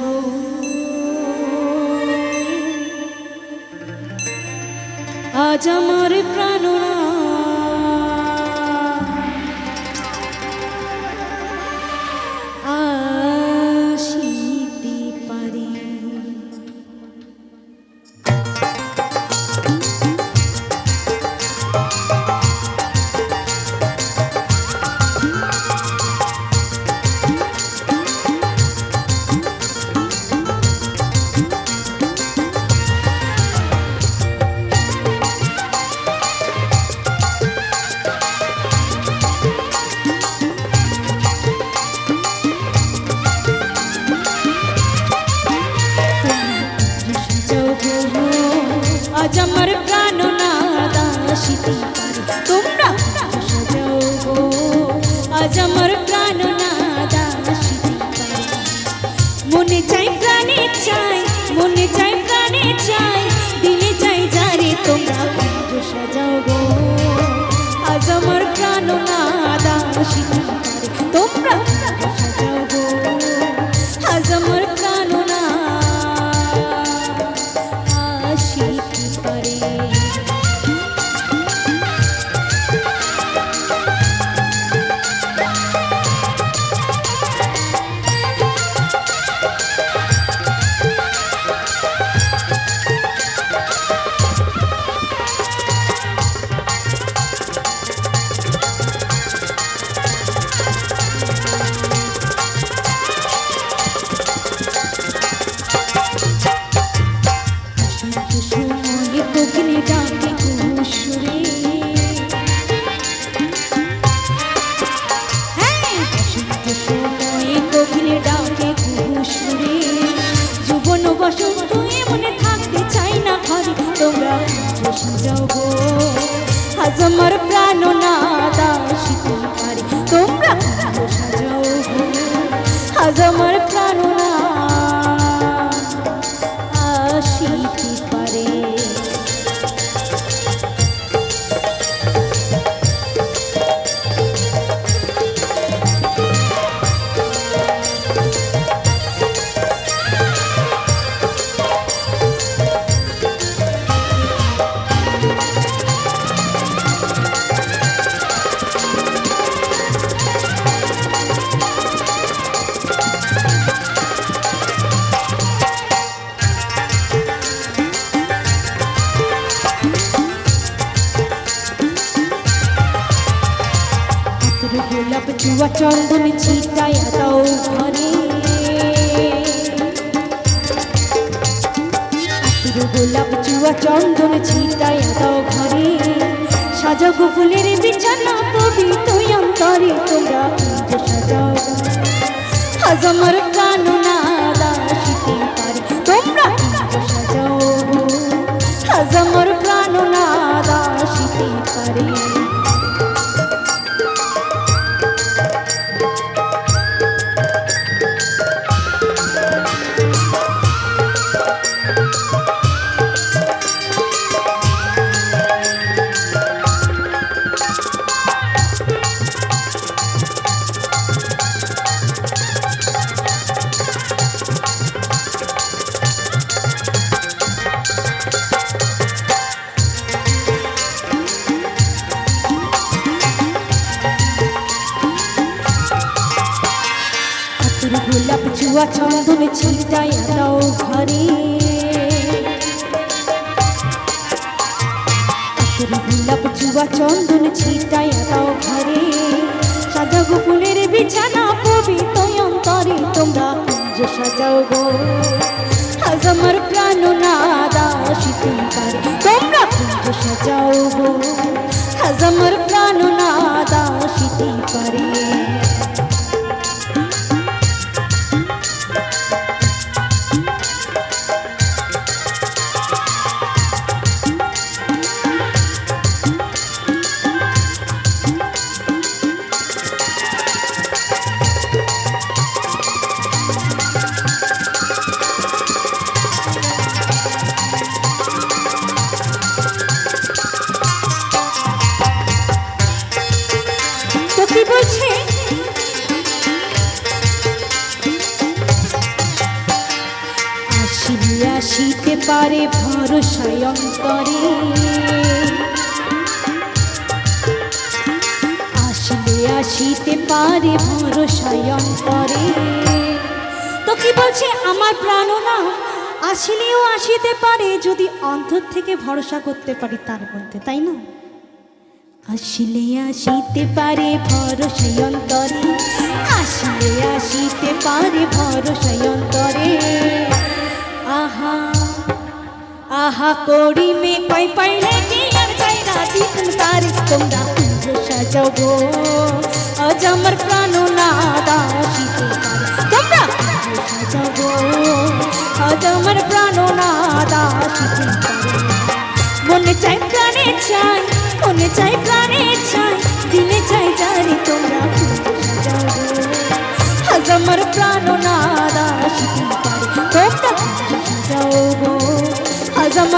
গো। আজ আমার প্রাণনা আজ আমার প্রাণ না দাসিতে তোমরা সাজাও আজ আমার প্রাণ না দাসিতে মনে চাই প্রাণে চাই, মনে চাই আমার প্রাণ না গোলাপ চুয়া চন্দন ছিটায় দাও ঘরে গোলাপ চুয়া চন্দন ছিটাইয়া দাও ঘরে সাজাগো ফুলের বিছানা পবিত্র অন্তরে তোমরা সাজাও আজ আমার গোলাপ চুয়া চন্দন ছিটাইয়া দাও ঘরে গোলাপ চুয়া চন্দন ছিটাইয়া দাও ঘরে সাজাগো ফুলের বিছানা পবিত্র অন্তরে তোমরা কুঞ্জ সাজাও গো আজ আমার প্রাণ না দাসিতে পারে তোমরা কুঞ্জ সাজাও গো আজ আমার প্রাণ না দাসিতে পারে আসিতে পারে ভরসায় অন্তরে। আসলে আসিতে পারে ভরসায় অন্তরে। তো কি বলছে আমার প্রাণনা আসিলেও আসিতে পারে যদি অন্তর থেকে ভরসা করতে পারি তার মধ্যে, তাই না? আসলে আসিতে পারে ভরসায় অন্তরে। আসলে আসিতে পারে ভরসায় অন্তরে। আহা আহা করি মে কই পাইলে কি আর জায়গা দিন তার তোমরা পুজো সাজাবো আজ আমার প্রাণ না দাসিতে তোমরা পুজো সাজাবো আজ আমার প্রাণ না দাসিতে মনে চাই প্রাণে চাই মনে চাই প্রাণে চাই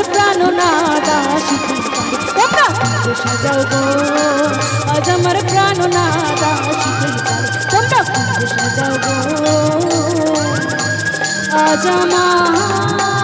আমার প্রাণ না দাসিতে সাজাও গো আজ আমার প্রাণ না দাসিতে তোমরা সাজাও গো, আজ আমার